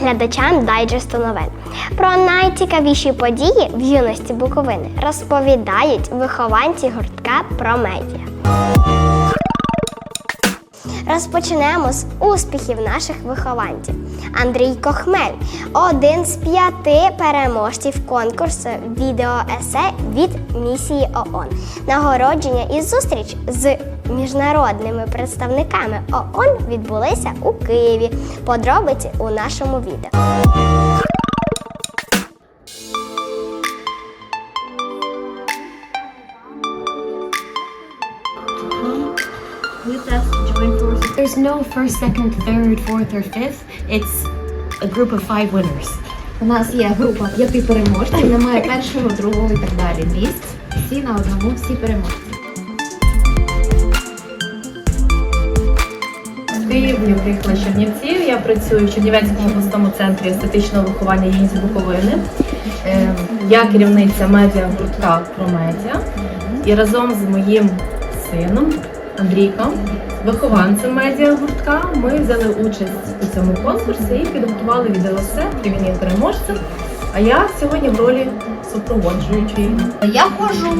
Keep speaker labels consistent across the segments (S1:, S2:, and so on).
S1: Глядачам дайджесту новин. Про найцікавіші події в юності Буковини розповідають вихованці гуртка про медіа. Розпочнемо з успіхів наших вихованців. Андрій Кохмель один з п'яти переможців конкурсу відеоесе від місії ООН. Нагородження і зустріч з міжнародними представниками ООН відбулися у Києві. Подробиці у нашому відео.
S2: There's no first, second, third, fourth, or fifth. It's a group of five winners.
S3: У нас є група п'яти переможців, немає першого, другого і так далі. Місць всі на одному, всі переможці.
S4: З Києва приїхала з Чернівців. Я працюю в Чернівецькому обласному центрі естетичного виховання Єнці Буковини. Е, Я керівниця медіа гуртка про медіа. І разом з моїм сином Андрійком, вихованцем медіа гуртка, ми взяли участь у цьому конкурсі і підготували відеосе, він є переможцем. А я сьогодні в ролі супроводжуючої.
S5: Я ходжу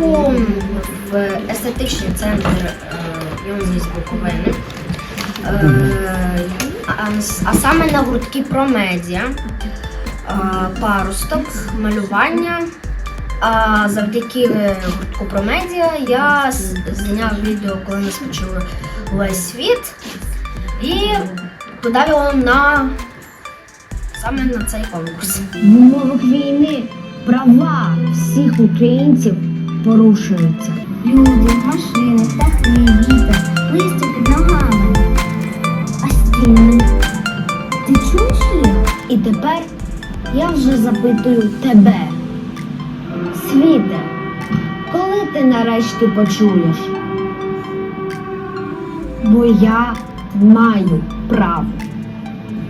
S5: в естетичний центр е, юність Буковини, а, саме на гуртки про медіа, е, парусток, малювання. А завдяки е, гуртку про медіа я зняв відео, коли нас почули весь світ, і подав його на саме на цей конкурс.
S6: В умовах війни права всіх українців порушуються. Люди, машини, птахи, вітер, листя під ногами. Ти чуєш їх? І тепер я вже запитую тебе. Світе, коли ти нарешті почуєш? Бо я маю право.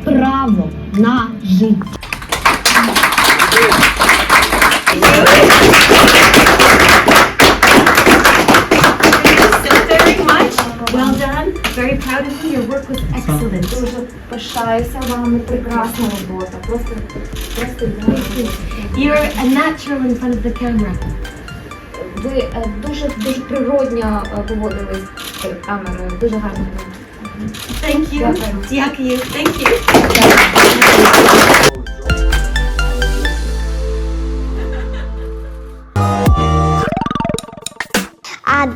S6: Право на життя.
S3: Пишаюся вами, прекрасна робота. Просто, просто.
S2: You're a natural in front of the camera.
S3: Ви е, дуже дуже природньо е, поводились перед камерою. Дуже гарно.
S2: Thank you.
S3: Дякую.
S2: Дякую. Thank you.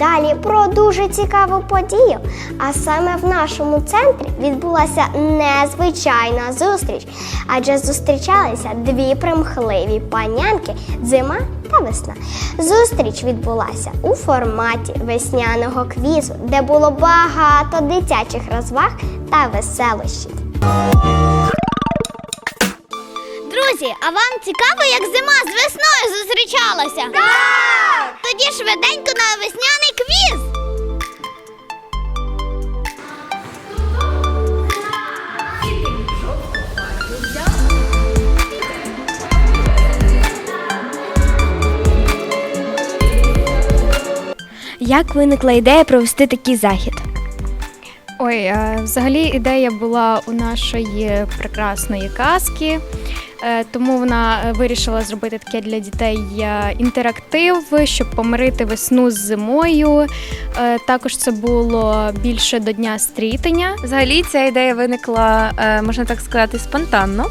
S1: Далі про дуже цікаву подію. А саме в нашому центрі відбулася незвичайна зустріч, адже зустрічалися дві примхливі панянки зима та весна. Зустріч відбулася у форматі весняного квізу, де було багато дитячих розваг та веселощів. Друзі, а вам цікаво, як зима з весною зустрічалася? Так! Тоді швиденько на весняний квіз. Як виникла ідея провести такий захід?
S7: Ой, е, взагалі ідея була у нашої прекрасної казки, тому вона е, вирішила зробити таке для дітей е, інтерактив, щоб помирити весну з зимою. Е, Також це було більше до дня стрітення.
S8: Взагалі ця ідея виникла, е, можна так сказати, спонтанно.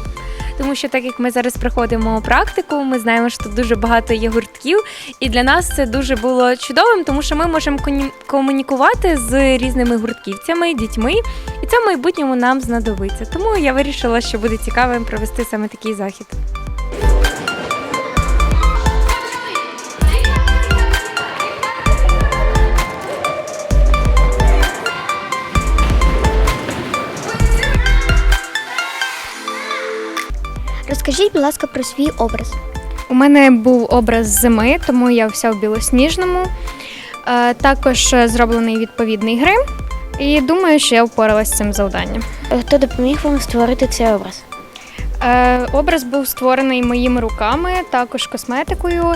S8: Тому що так як ми зараз проходимо практику, ми знаємо, що тут дуже багато є гуртків, і для нас це дуже було чудовим, тому що ми можемо комунікувати з різними гуртківцями, дітьми, і це в майбутньому нам знадобиться. Тому я вирішила, що буде цікавим провести саме такий захід.
S1: Розкажіть, будь ласка, про свій образ.
S7: У мене був образ зими, тому я вся в білосніжному. Е, Також е, зроблений відповідний грим. І думаю, що я впоралася з цим завданням.
S1: Хто допоміг вам створити цей образ?
S7: Е, Образ був створений моїми руками, також косметикою,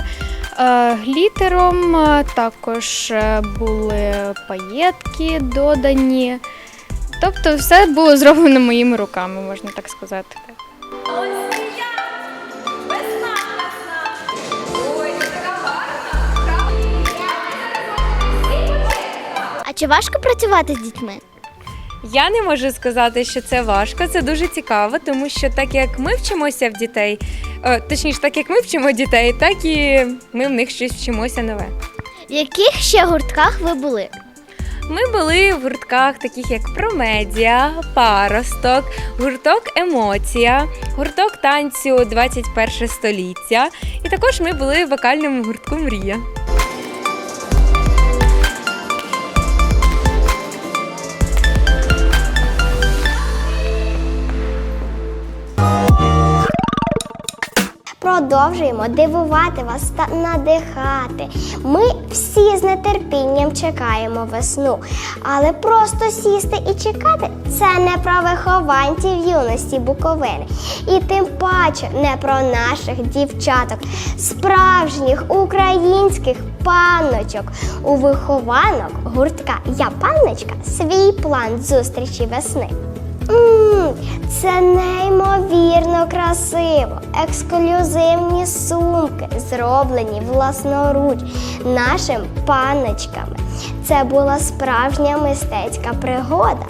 S7: е, глітером, е, також е, були паєтки додані. Тобто, все було зроблено моїми руками, можна так сказати.
S1: Чи важко працювати з дітьми?
S8: Я не можу сказати, що це важко, це дуже цікаво, тому що так як ми вчимося в дітей, е, точніше, так як ми вчимо дітей, так і ми в них щось вчимося нове.
S1: В яких ще гуртках ви були?
S8: Ми були в гуртках, таких як Промедіа, Паросток, гурток Емоція, гурток танцю 21 століття. І також ми були в вокальному гуртку Мрія.
S1: Продовжуємо дивувати вас та надихати. Ми всі з нетерпінням чекаємо весну, але просто сісти і чекати це не про вихованців юності Буковини. І тим паче не про наших дівчаток, справжніх українських панночок. У вихованок гуртка Я панночка свій план зустрічі весни. Це неймовірно красиво. Ексклюзивні сумки, зроблені власноруч нашим паночками. Це була справжня мистецька пригода.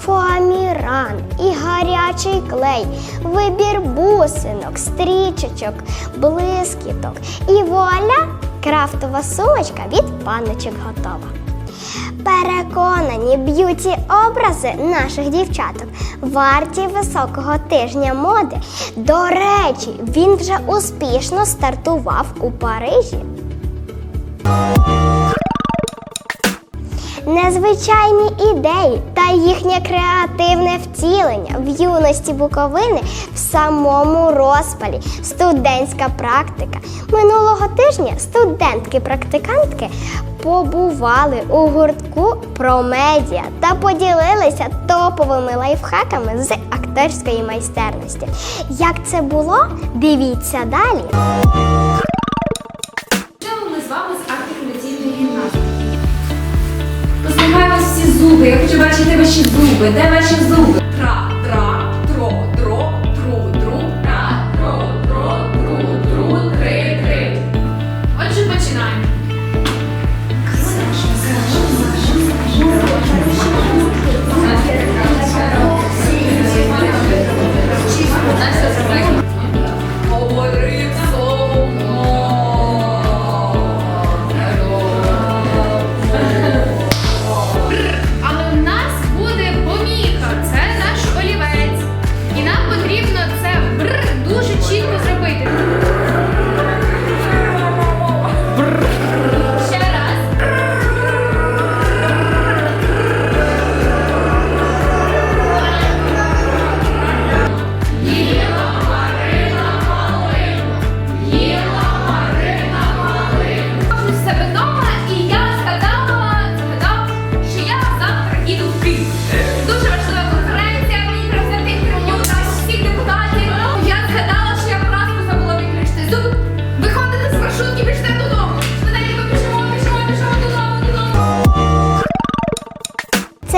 S1: Фоаміран і гарячий клей, вибір бусинок, стрічечок, блискіток. І вуаля! Крафтова сумочка від паночок готова. Переконані б'юті образи наших дівчаток варті високого тижня моди. До речі, він вже успішно стартував у Парижі. Незвичайні ідеї та їхнє креативне втілення в юності Буковини в самому розпалі. Студентська практика. Минулого тижня студентки-практикантки побували у гуртку про медіа та поділилися топовими лайфхаками з акторської майстерності. Як це було? Дивіться далі.
S3: Зуби. Я хочу бачити ваші зуби. Де ваші зуби?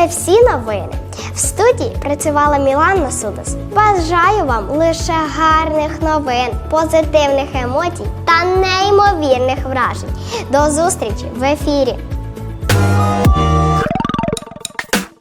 S9: Це
S1: всі новини. В студії працювала Мілана Судос. Бажаю вам лише гарних новин, позитивних емоцій та неймовірних вражень. До зустрічі в ефірі!